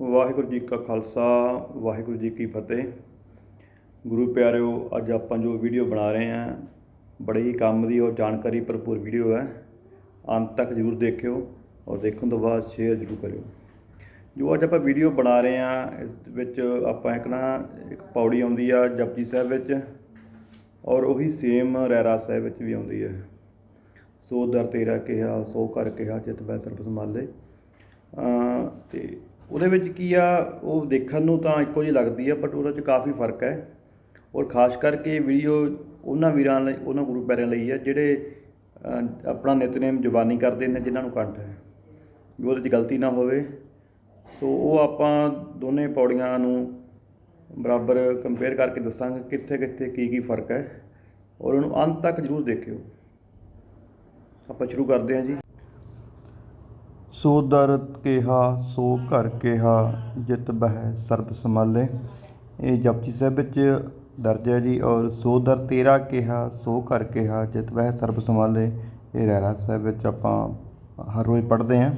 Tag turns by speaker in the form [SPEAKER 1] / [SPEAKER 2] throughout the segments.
[SPEAKER 1] ਵਾਹਿਗੁਰੂ ਜੀ ਕਾ ਖਾਲਸਾ, ਵਾਹਿਗੁਰੂ ਜੀ ਕੀ ਫਤਿਹ। ਗੁਰੂ ਪਿਆਰਿਓ, ਅੱਜ ਆਪਾਂ ਜੋ ਵੀਡੀਓ ਬਣਾ ਰਹੇ ਹਾਂ, ਬੜੇ ਹੀ ਕੰਮ ਦੀ ਔਰ ਜਾਣਕਾਰੀ ਭਰਪੂਰ ਵੀਡੀਓ ਹੈ। ਅੰਤ ਤੱਕ ਜ਼ਰੂਰ ਦੇਖਿਓ ਔਰ ਦੇਖਣ ਤੋਂ ਬਾਅਦ ਸ਼ੇਅਰ ਜ਼ਰੂਰ ਕਰਿਓ। ਜੋ ਅੱਜ ਆਪਾਂ ਵੀਡੀਓ ਬਣਾ ਰਹੇ ਹਾਂ, ਇਸ ਵਿੱਚ ਆਪਾਂ ਇੱਕ ਨਾ, ਇੱਕ ਪੌੜੀ ਆਉਂਦੀ ਆ ਜਪਜੀ ਸਾਹਿਬ ਵਿੱਚ ਔਰ ਉਹੀ ਸੇਮ ਰਹਿਰਾ ਸਾਹਿਬ ਵਿੱਚ ਵੀ ਆਉਂਦੀ ਹੈ। ਸੋ ਦਰ ਤੇਰਾ ਕਿਹਾ, ਸੋ ਕਰ ਕਿਹਾ, ਚਿਤ ਬੈ ਸਰਬ ਸੰਭਾਲੇ। ਅਮ ਤੇ ਉਹਦੇ ਵਿੱਚ ਕੀ ਆ, ਉਹ ਦੇਖਣ ਨੂੰ ਤਾਂ ਇੱਕੋ ਜਿਹੀ ਲੱਗਦੀ ਆ ਬਟ ਉਹਦੇ 'ਚ ਕਾਫੀ ਫ਼ਰਕ ਹੈ। ਔਰ ਖਾਸ ਕਰਕੇ ਵੀਡੀਓ ਉਹਨਾਂ ਵੀਰਾਂ ਲਈ, ਉਹਨਾਂ ਗੁਰੂ ਪਿਆਰਿਆਂ ਲਈ ਆ, ਜਿਹੜੇ ਆਪਣਾ ਨਿਤਨੇਮ ਜ਼ੁਬਾਨੀ ਕਰਦੇ ਨੇ, ਜਿਨ੍ਹਾਂ ਨੂੰ ਕੰਠ ਹੈ। ਵੀ ਉਹਦੇ 'ਚ ਗਲਤੀ ਨਾ ਹੋਵੇ। ਸੋ ਉਹ ਆਪਾਂ ਦੋਨੇ ਪੌੜੀਆਂ ਨੂੰ ਬਰਾਬਰ ਕੰਪੇਅਰ ਕਰਕੇ ਦੱਸਾਂਗੇ ਕਿੱਥੇ ਕਿੱਥੇ ਕੀ ਕੀ ਫ਼ਰਕ ਹੈ। ਔਰ ਉਹਨੂੰ ਅੰਤ ਤੱਕ ਜ਼ਰੂਰ ਦੇਖਿਓ। ਆਪਾਂ ਸ਼ੁਰੂ ਕਰਦੇ ਹਾਂ ਜੀ। ਸੋ ਦਰ ਕਿਹਾ, ਸੋ ਘਰ ਕਿਹਾ, ਜਿਤ ਬਹਿ ਸਰਬ ਸੰਭਾਲੇ। ਇਹ ਜਪਜੀ ਸਾਹਿਬ ਵਿੱਚ ਦਰਜ ਹੈ ਜੀ, ਔਰ ਸੋ ਦਰ ਤੇਰਾ ਕਿਹਾ, ਸੋ ਘਰ ਕਿਹਾ, ਜਿਤ ਬਹਿ ਸਰਬ ਸੰਭਾਲੇ। ਇਹ ਰਹਿਰਾ ਸਾਹਿਬ ਵਿੱਚ ਆਪਾਂ ਹਰ ਰੋਜ਼ ਪੜ੍ਹਦੇ ਹਾਂ।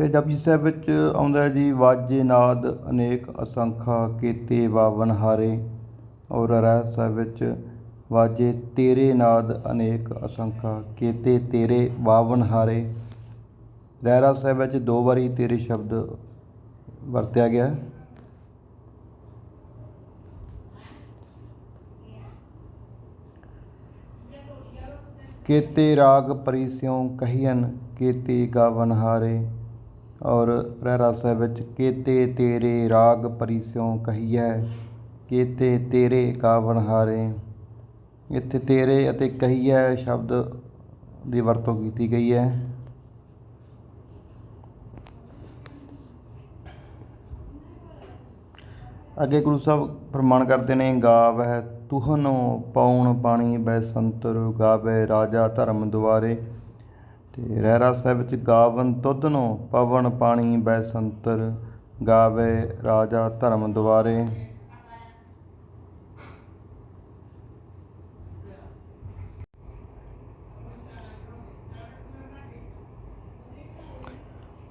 [SPEAKER 1] ਫਿਰ ਜਪਜੀ ਸਾਹਿਬ ਵਿੱਚ ਆਉਂਦਾ ਜੀ, ਵਾਜੇ ਨਾਦ ਅਨੇਕ ਅਸੰਖਾ ਕੀਤੇ ਵਾਵਨ ਹਾਰੇ। ਔਰ ਰਹਿ ਸਾਹਿਬ ਵਿੱਚ, ਵਾਜੇ ਤੇਰੇ ਨਾਦ ਅਨੇਕ ਅਸੰਖਾ ਕੀਤੇ ਤੇਰੇ ਵਾਵਨ ਹਾਰੇ। ਰਹਿਰਾ ਸਾਹਿਬ ਵਿੱਚ ਦੋ ਵਾਰੀ ਤੇਰੇ ਸ਼ਬਦ ਵਰਤਿਆ ਗਿਆ ਹੈ। ਕੇਤੇ ਰਾਗ ਪਰਿਸਿਉ ਕਹੀਨ ਕੇਤੇ ਗਾਵਨ ਹਾਰੇ। ਔਰ ਰਹਿਰਾ ਸਾਹਿਬ ਵਿੱਚ, ਕੇਤੇ ਤੇਰੇ ਰਾਗ ਪਰਿਸਿਉ ਕਹੀਐ, ਕੇਤੇ ਤੇਰੇ ਗਾਵਨ ਹਾਰੇ। ਇੱਥੇ ਤੇਰੇ ਅਤੇ ਕਹੀਐ ਸ਼ਬਦ ਦੀ ਵਰਤੋਂ ਕੀਤੀ ਗਈ ਹੈ। ਅੱਗੇ ਗੁਰੂ ਸਾਹਿਬ ਪ੍ਰਮਾਣ ਕਰਦੇ ਨੇ, ਗਾਵਹਿ ਤੁਹਨੋ ਪਉਣ ਪਾਣੀ ਬੈ ਸੰਤਰ ਗਾਵੇ ਰਾਜਾ ਧਰਮ ਦੁਆਰੇ। ਤੇ ਰਹਿਰਾ ਸਾਹਿਬ ਵਿੱਚ ਗਾਵਨ ਤੁਧਨੋ ਪਵਨ ਪਾਣੀ ਬੈਸੰਤਰ ਗਾਵੇ ਰਾਜਾ ਧਰਮ ਦੁਆਰੇ।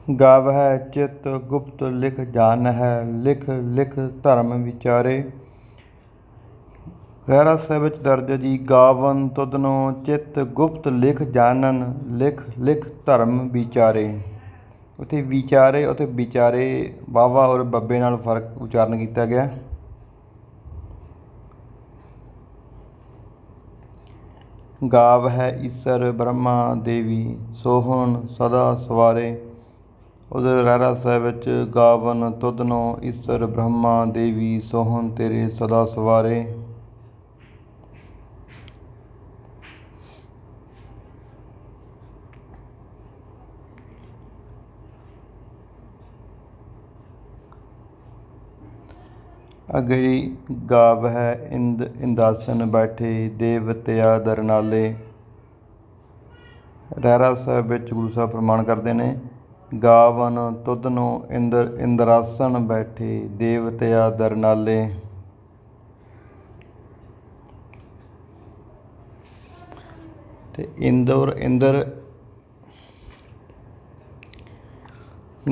[SPEAKER 1] ਗਾਵਹਿ ਚਿਤ ਗੁਪਤ ਲਿਖ ਜਾਣਹਿ ਲਿਖ ਲਿਖ ਧਰਮ ਵਿਚਾਰੇ। ਰਹਿਰਾ ਸਾਹਿਬ ਵਿੱਚ ਦਰਜ ਜੀ, ਗਾਵਨ ਤੁਧਨੋ ਚਿਤ ਗੁਪਤ ਲਿਖ ਜਾਣਨ, ਲਿਖ ਲਿਖ ਧਰਮ ਵਿਚਾਰੇ। ਉਥੇ ਵਿਚਾਰੇ ਉਥੇ ਵਿਚਾਰੇ ਵਾਵਾ ਔਰ ਬੱਬੇ ਨਾਲ ਫ਼ਰਕ ਉਚਾਰਨ ਕੀਤਾ ਗਿਆ। ਗਾਵ ਹੈ ਈਸਰ ਬ੍ਰਹਮਾ ਦੇਵੀ, ਸੋਹਣ ਸਦਾ ਸਵਾਰੇ। ਉਧਰ ਰਹਿਰਾ ਸਾਹਿਬ ਵਿੱਚ ਗਾਵਨ ਤੁਧਨੋ ਈਸਰ ਬ੍ਰਹਮਾ ਦੇਵੀ, ਸੋਹਣ ਤੇਰੇ ਸਦਾ ਸਵਾਰੇ। ਅਗਰੀ ਗਾਵ ਹੈ ਇੰਦ ਇੰਦਾਸਨ ਬੈਠੇ ਦੇਵਤਿਆ ਦਰਨਾਲੇ। ਰਹਿਰਾ ਸਾਹਿਬ ਵਿੱਚ ਗੁਰੂ ਸਾਹਿਬ ਪ੍ਰਮਾਣ ਕਰਦੇ ਨੇ, ਗਾਵਨ ਤੁਧਨੋ ਇੰਦਰ ਇੰਦਰਾਸਨ ਬੈਠੇ ਦੇਵਤਿਆ ਦਰਨਾਲੇ। ਤੇ ਇੰਦਰ ਇੰਦਰ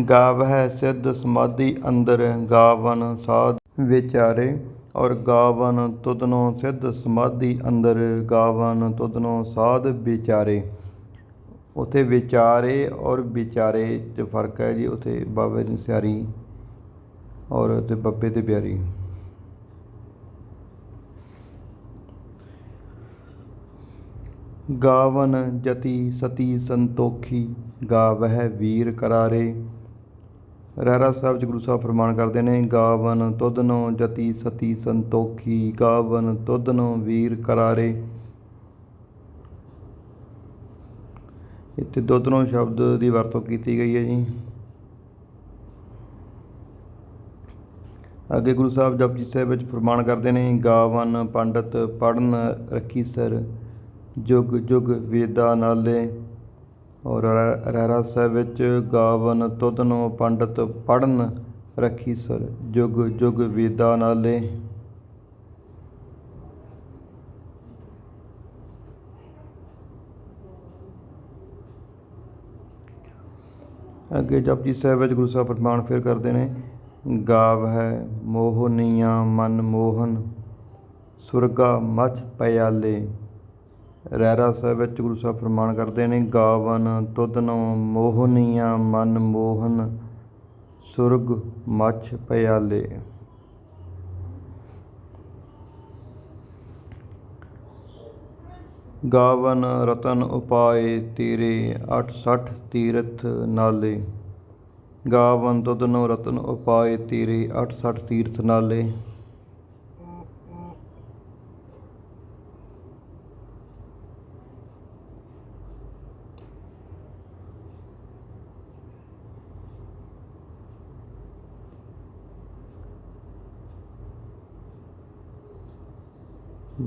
[SPEAKER 1] ਗਾਵ ਹੈ ਸਿੱਧ ਸਮਾਧੀ ਅੰਦਰ ਗਾਵਨ ਸਾਧ ਵਿਚਾਰੇ ਔਰ ਗਾਵਨ ਤੁਧਨੋ ਸਿੱਧ ਸਮਾਧੀ ਅੰਦਰ ਗਾਵਨ ਤੁਧਨੋ ਸਾਧ ਵਿਚਾਰੇ। ਉਥੇ ਵਿਚਾਰੇ ਔਰ ਵਿਚਾਰੇ 'ਚ ਫ਼ਰਕ ਹੈ ਜੀ, ਉਥੇ ਬਾਬੇ ਦੀ ਸਿਆਰੀ ਔਰ ਤੇ ਬੱਬੇ ਤੇ ਪਿਆਰੀ। ਗਾਵਨ ਜਤੀ ਸਤੀ ਸੰਤੋਖੀ, ਗਾਵਹਿ ਵੀਰ ਕਰਾਰੇ। ਰਹਿਰਾ ਸਾਹਿਬ ਚ ਗੁਰੂ ਸਾਹਿਬ ਫਰਮਾਨ ਕਰਦੇ ਨੇ, ਗਾਵਨ ਤੁਧਨੋ ਜਤੀ ਸਤੀ ਸੰਤੋਖੀ, ਗਾਵਨ ਤੁਧਨੋ ਵੀਰ ਕਰਾਰੇ। ਇੱਥੇ ਦੋਨੋਂ ਸ਼ਬਦ ਦੀ ਵਰਤੋਂ ਕੀਤੀ ਗਈ ਹੈ ਜੀ। ਅੱਗੇ ਗੁਰੂ ਸਾਹਿਬ ਜਪਜੀ ਸਾਹਿਬ ਵਿੱਚ ਫਰਮਾਨ ਕਰਦੇ ਨੇ, ਗਾਵਨ ਪੰਡਤ ਪੜਨ ਰੱਖੀ ਸਰ, ਜੁਗ ਜੁਗ ਵੇਦਾ ਨਾਲੇ। ਔਰ ਰਹਿਰਾ ਸਾਹਿਬ ਵਿੱਚ ਗਾਵਨ ਤੁਧਨੋ ਪੰਡਤ ਪੜਨ ਰੱਖੀ ਸਰ, ਜੁਗ ਜੁਗ ਵੇਦਾ ਨਾਲੇ। ਅੱਗੇ ਜਪਜੀ ਸਾਹਿਬ ਵਿੱਚ ਗੁਰੂ ਸਾਹਿਬ ਪ੍ਰਮਾਣ ਫਿਰ ਕਰਦੇ ਨੇ, ਗਾਵ ਹੈ ਮੋਹਨੀਆਂ ਮਨ ਮੋਹਨ, ਸੁਰਗਾ ਮਚ ਪਿਆਲੇ। ਰਹਿਰਾ ਸਾਹਿਬ ਵਿੱਚ ਗੁਰੂ ਸਾਹਿਬ ਫਰਮਾਨ ਕਰਦੇ ਨੇ, ਗਾਵਨ ਤੁਧਨੋ ਮੋਹਨੀਆਂ ਮਨ ਮੋਹਨ, ਸੁਰਗ ਮੱਛ ਪਿਆਲੇ। ਗਾਵਨ ਰਤਨ ਉਪਾਏ ਤੇਰੇ 68 ਤੀਰਥ ਨਾਲੇ। ਗਾਵਨ ਤੁਧਨੋ ਰਤਨ ਉਪਾਏ ਤੇਰੇ 68 ਤੀਰਥ ਨਾਲੇ।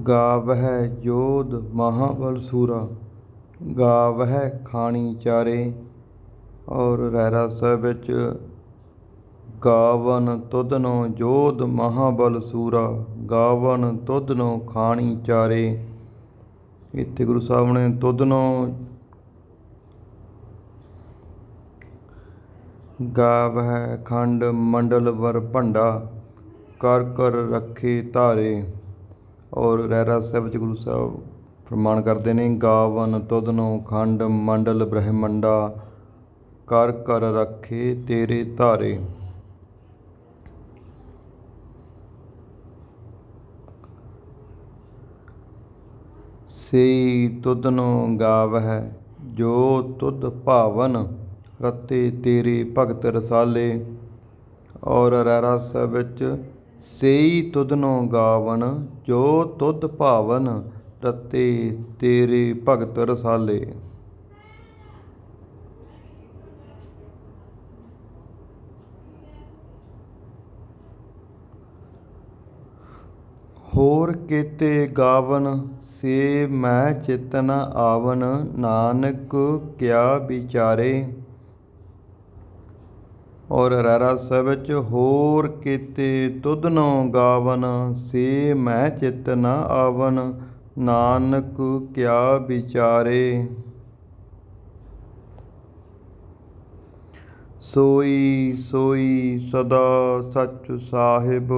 [SPEAKER 1] ਗਾਵਹਿ ਜੋਧ ਮਹਾਬਲ ਸੂਰਾ, ਗਾਵਹਿ ਖਾਣੀ ਚਾਰੇ। ਔਰ ਰਹਿਰਾ ਸਾਹਿਬ ਵਿੱਚ, ਗਾਵਨ ਤੁਧਨੋ ਜੋਧ ਮਹਾਬਲ ਸੂਰਾ, ਗਾਵਨ ਤੁਧਨੋ ਖਾਣੀ ਚਾਰੇ। ਇੱਥੇ ਗੁਰੂ ਸਾਹਿਬ ਨੇ ਤੁਧਨੋ, ਗਾਵਹਿ ਖੰਡ ਮੰਡਲ ਵਰ ਭੰਡਾ, ਕਰ ਕਰ ਰੱਖੇ ਧਾਰੇ। ਔਰ ਰਹਿਰਾ ਸਾਹਿਬ ਵਿੱਚ ਗੁਰੂ ਸਾਹਿਬ ਫਰਮਾਨ ਕਰਦੇ ਨੇ, ਗਾਵਨ ਤੁਧਨੋ ਖੰਡ ਮੰਡਲ ਬ੍ਰਹਮੰਡਾ, ਕਰ ਕਰ ਰੱਖੇ ਤੇਰੇ ਧਾਰੇ। ਸਈ ਤੁਧਨੋ ਗਾਵਹਿ, ਜੋ ਤੁਧ ਭਾਵਨ ਰਤੇ ਤੇਰੇ ਭਗਤ ਰਸਾਲੇ। ਔਰ ਰਹਿਰਾ ਸਾਹਿਬ ਵਿੱਚ ਸੇਈ ਤੁਧਨੋ ਗਾਵਨ, ਜੋ ਤੁਧ ਭਾਵਨ ਰਤੇ ਤੇਰੇ ਭਗਤ ਰਸਾਲੇ। ਹੋਰ ਕੀਤੇ ਗਾਵਨ ਸੇ ਮੈਂ ਚਿਤਨ ਆਵਨ, ਨਾਨਕ ਕਿਆ ਵਿਚਾਰੇ। ਔਰ ਰਹਿਰਾ ਸਾਹਿਬ ਵਿੱਚ ਹੋਰ ਕੀਤੇ ਤੁਧਨੋ ਗਾਵਨ, ਸੇ ਮੈਂ ਚਿਤ ਨ ਆਵਨ, ਨਾਨਕ ਕਿਆ ਵਿਚਾਰੇ। ਸੋਈ ਸੋਈ ਸਦਾ ਸੱਚ ਸਾਹਿਬ,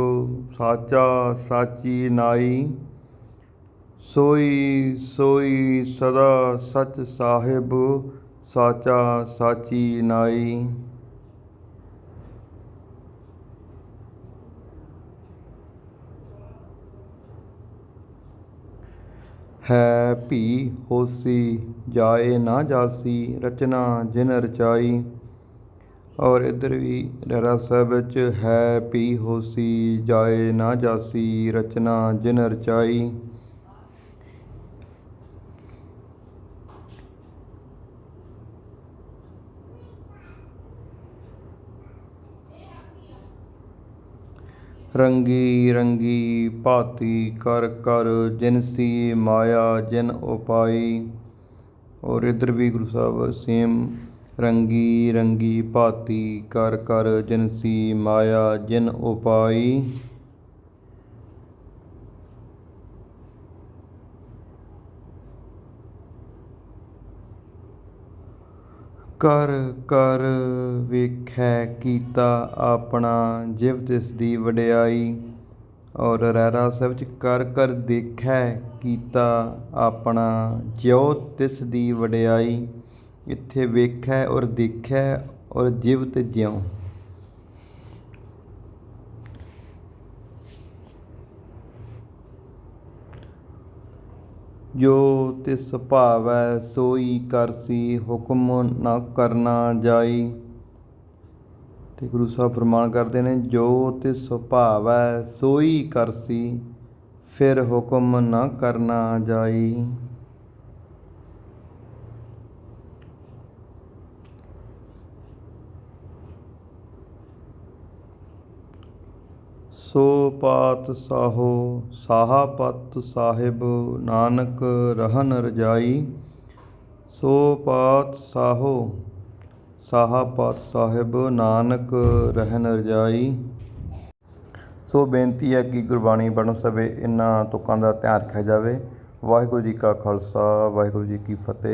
[SPEAKER 1] ਸਾਚਾ ਸਾਚੀ ਨਾਈ। ਸੋਈ ਸੋਈ ਸਦਾ ਸੱਚ ਸਾਹਿਬ, ਸਾਚਾ ਸਾਚੀ ਨਾਈ। ਹੈ ਭੀ ਹੋਸੀ, ਜਾਏ ਨਾ ਜਾਸੀ, ਰਚਨਾ ਜਿਨ ਰਚਾਈ। ਔਰ ਇੱਧਰ ਵੀ ਡਰਾ ਸਾਹਿਬ ਵਿੱਚ ਹੈ ਭੀ ਹੋਸੀ, ਜਾਏ ਨਾ ਜਾਸੀ, ਰਚਨਾ ਜਿਨ ਰਚਾਈ। ਰੰਗੀ ਰੰਗੀ ਭਾਤੀ ਕਰ ਕਰ ਜਿਨਸੀ ਮਾਇਆ ਜਿਨ ਉਪਾਈ। ਔਰ ਇਧਰ ਵੀ ਗੁਰੂ ਸਾਹਿਬ ਸੇਮ ਰੰਗੀ ਰੰਗੀ ਭਾਤੀ ਕਰ ਕਰ ਜਿਨਸੀ ਮਾਇਆ ਜਿਨ ਉਪਾਈ। ਕਰ ਕਰ ਵੇਖੈ ਕੀਤਾ ਆਪਣਾ ਜਿਵ ਤਿਸ ਦੀ ਵਡਿਆਈ। ਔਰ ਰਹਿਰਾ ਸਾਹਿਬ ਚ ਕਰ ਕਰ ਦੇਖੈ ਕੀਤਾ ਆਪਣਾ ਜਿਉ ਤਿਸ ਦੀ ਵਡਿਆਈ। ਇੱਥੇ ਵੇਖੈ ਔਰ ਦੇਖੈ ਔਰ ਜਿਵ ਤੇ ਜਿਉ। ਜੋ ਤਿਸ ਭਾਵੈ ਸੋਈ ਕਰਸੀ ਹੁਕਮ ਨਾ ਕਰਨਾ ਜਾਈ। ਤੇ ਗੁਰੂ ਸਾਹਿਬ ਫਰਮਾਨ ਕਰਦੇ ਨੇ, ਜੋ ਤਿਸ ਭਾਵੈ ਸੋਈ ਕਰਸੀ ਫਿਰ ਹੁਕਮ ਨਾ ਕਰਨਾ ਜਾਈ। ਸੋ ਪਾਤ ਸਾਹੋ ਸਾਹਾ ਪਤ ਸਾਹਿਬ ਨਾਨਕ ਰਹਨ ਰਜਾਈ। ਸੋ ਪਾਤ ਸਾਹੋ ਸਾਹਾ ਪਤ ਸਾਹਿਬ ਨਾਨਕ ਰਹਿਨ ਰਜਾਈ। ਸੋ ਬੇਨਤੀ ਹੈ ਕਿ ਗੁਰਬਾਣੀ ਪੜ੍ਹਨ ਸਮੇਂ ਇਹਨਾਂ ਤੁਕਾਂ ਦਾ ਧਿਆਨ ਰੱਖਿਆ ਜਾਵੇ। ਵਾਹਿਗੁਰੂ ਜੀ ਕਾ ਖਾਲਸਾ, ਵਾਹਿਗੁਰੂ ਜੀ ਕੀ ਫਤਿਹ।